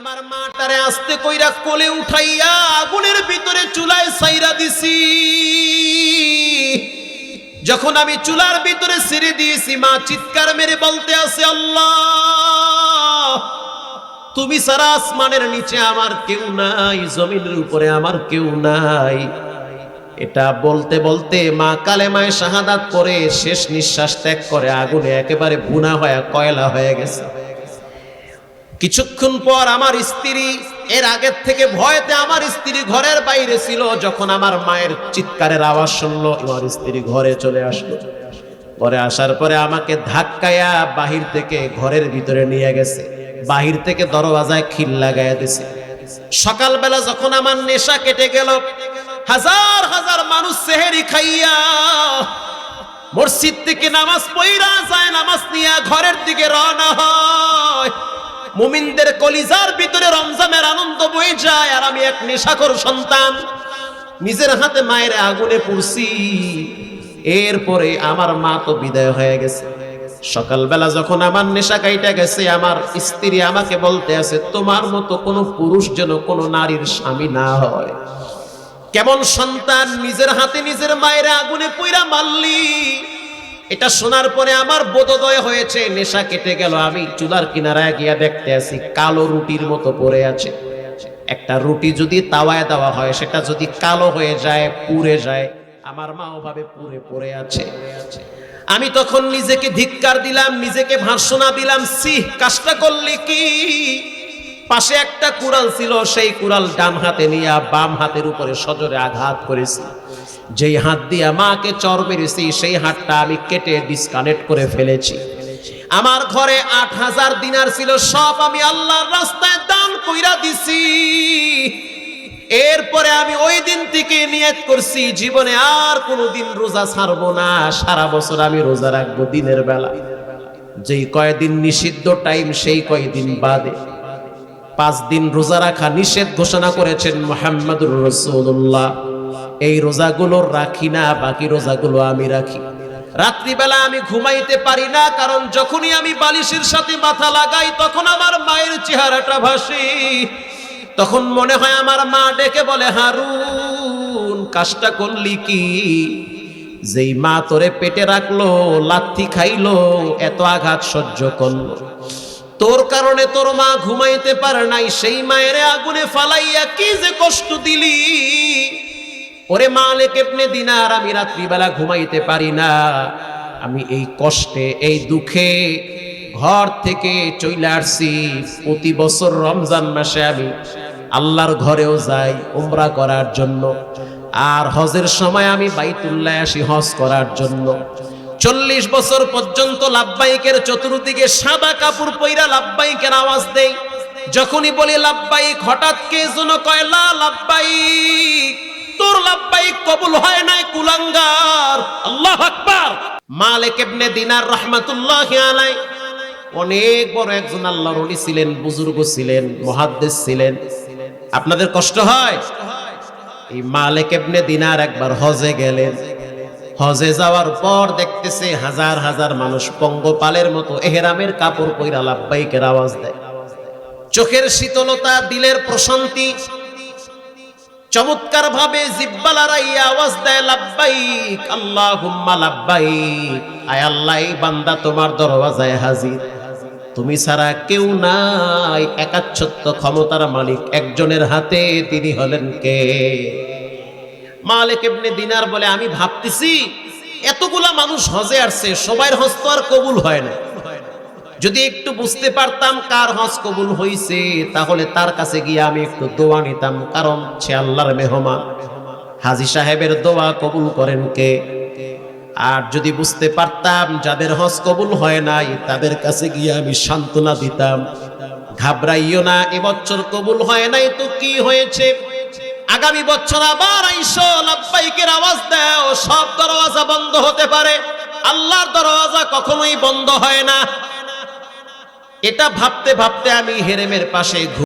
আমার মাটারে আস্তে কইরা কোলে উঠাইয়া আগুনের ভিতরে চুলায় সাইরা দিছি। যখন আমি চুলার ভিতরে ছেড়ে দিয়েছি, মা চিৎকার মেরে বলতে আছে, আল্লাহ, তুমি সারা আসমানের নিচে আমার কেউ নাই, জমিনের উপরে আমার কেউ নাই। এটা বলতে বলতে মা কালেমায় শাহাদাত করে শেষ নিঃশ্বাস ত্যাগ করে, আগুনে একেবারে বুনা হয়ে, কয়লা হয়ে গেছে। কিছুক্ষণ পর আমার স্ত্রী, এর আগের থেকে ভয়তে আমার স্ত্রী ঘরের বাইরে ছিল, যখন আমার মায়ের চিৎকারের আওয়াজ শুনলো আমার স্ত্রী ঘরে চলে আসলো। ঘরে আসার পরে আমাকে ধাক্কায়া বাহির থেকে ঘরের ভিতরে নিয়ে গেছে। বাহির থেকে দরওয়াজায় খিল লাগাইয়া দিছে। সকালবেলা যখন আমার নেশা কেটে গেল, হাজার হাজার মানুষ সেহেরি খাইয়া মসজিদ থেকে নামাজ পইরা যায়, নামাজ নিয়ে ঘরের দিকে রওনা হয়। মুমিনদের কলিজার ভিতরে রমজানের আনন্দ বয়ে যায়, আর আমি এক নেশাখোর সন্তান। নিজের হাতে মায়ের আগুনে পড়ছি। এরপরে আমার মা তো বিদায় হয়ে গেছে। সকালবেলা যখন আমার নেশা কাইটা গেছে, আমার স্ত্রী আমাকে বলতে আছে, তোমার মতো কোনো পুরুষ যেন কোনো নারীর স্বামী না হয়। কেমন সন্তান, নিজের হাতে নিজের মায়ের আগুনে পুইরা মারলি। এটা শোনার পরে আমার বোধোদয় হয়েছে, নেশা কেটে গেল। আমি চুলার কিনারায় গিয়া দেখতে আছি, কালো রুটির মতো পড়ে আছে। একটা রুটি যদি তাওয়ায় দেওয়া হয়, সেটা যদি কালো হয়ে যায়, পুড়ে যায়, আমার মা ওভাবে পুড়ে পড়ে আছে। আমি তখন নিজেকে ধিক্কার দিলাম, নিজেকে ভাষণা দিলাম, সিহ, কাজটা করলে কি? পাশে একটা কুড়াল ছিল, সেই কুড়াল ডান হাতে নিয়ে বাম হাতের উপরে সজরে আঘাত করেছি যেই হাত দিয়ে মাকে চর মেরেছি, সেই হাতটা আমি কেটে ডিসকানেক্ট করে ফেলেছি। আমার ঘরে আট হাজার দিনার ছিল, সব আমি আল্লাহর রাস্তায় দান কইরা দিছি। এরপরে আমি ওই দিন থেকে নিয়ত করছি, জীবনে আর কোনোদিন রোজা ছাড়বো না, সারা বছর আমি রোজা রাখব দিনের বেলা। যেই কয়দিন নিষিদ্ধ টাইম সেই কয়দিন বাদে। পাঁচ দিন রোজা রাখা নিষেধ ঘোষণা করেছেন মোহাম্মদুর রসুল্লাহ এই রোজাগুলো রাখি না, বাকি রোজাগুলো আমি রাখি। রাত্রিবেলা আমি ঘুমাইতে পারি না, কারণ যখনই আমি বালিশের সাথে মাথা লাগাই, তখন আমার মায়ের চেহারাটা ভাসি। তখন মনে হয় আমার মা ডেকে বলে, হারুন, কাজটা করলি কি? যেই মা তোরে পেটে রাখল, লাথি খাইলো, এত আঘাত সহ্য করল। তোর কারণে তোর মা ঘুমাইতে পারে নাই, সেই মায়ের আগুনে ফালাইয়া কি যে কষ্ট দিলি? ওরে মালে কেপনে দিনার, আমি রাত্রিবেলা ঘুমাইতে পারি না। আমি এই কষ্টে, এই দুঃখে ঘর থেকে চইলে আসছি। প্রতি বছর রমজান মাসে আমি আল্লাহর ঘরেও যাই উমরা করার জন্য। আর হজের সময় আমি বাইতুল্লাহ আসি হজ করার জন্য। চল্লিশ বছর পর্যন্ত লাভবাইকের চতুর্দিকে সাদা কাপড় পইরা লাভবাইকের আওয়াজ দেই। যখনই বলি লাভবাইক হঠাৎ কে যেন কয়, লা লাভবাইক তোর লাভবাইক কবুল হয় নাই কুলাঙ্গার। আল্লাহ আকবার। মালিক ইবনে দিনার রাহমাতুল্লাহ আলাই। অনেক বড় একজন আল্লাহর ওলি ছিলেন, বুজুর্গ ছিলেন, মুহাদ্দিস ছিলেন। আপনাদের কষ্ট হয়? এই মালিক ইবনে দিনার একবার হজে গেলেন। হজে যাওয়ার পর দেখতেছে হাজার হাজার মানুষ পঙ্গপালের মতো এহেরামের কাপড় পইরা লাভবাইকের আওয়াজ দেয়। চোখের শীতলতা, দিলের প্রশান্তি চমৎকার ভাবে জিব্বালারাইয়া আওয়াজ দেয় লাভবাইক আল্লাহুম্মা লাভবাইক আয় আল্লাহ বান্দা তোমার দরওয়াজায় হাজির। তুমি ছাড়া কেউ নাই, একাচ্ছত্ব ক্ষমতার মালিক। একজনের হাতে তিনি হলেন কে? মালিক ইবনে দিনার বলে, আমি ভাবতেছি, এতগুলা মানুষ হজে আসছে সবার হজ তো আর কবুল হয় না। যদি একটু বুঝতে পারতাম কার হজ কবুল হইছে, তাহলে তার কাছে গিয়ে আমি একটু দোয়া নিতাম, কারণ সে আল্লাহর মেহমান। হাজি সাহেবের দোয়া কবুল করেন কে? আর যদি বুঝতে পারতাম যাদের হজ কবুল হয় নাই, তাদের কাছে গিয়ে আমি সান্ত্বনা দিতাম। ঘাবড়াইও না এবছর কবুল হয় নাই তো কি হয়েছে? আগামী বছর আবার আইসো, লাব্বাইকের আওয়াজ দাও, সব দরওয়াজা বন্ধ হতে পারে। আল্লাহর দরওয়াজা কখনোই বন্ধ হয় না। এটা ভাবতে ভাবতে আমি হেরেমের পাশে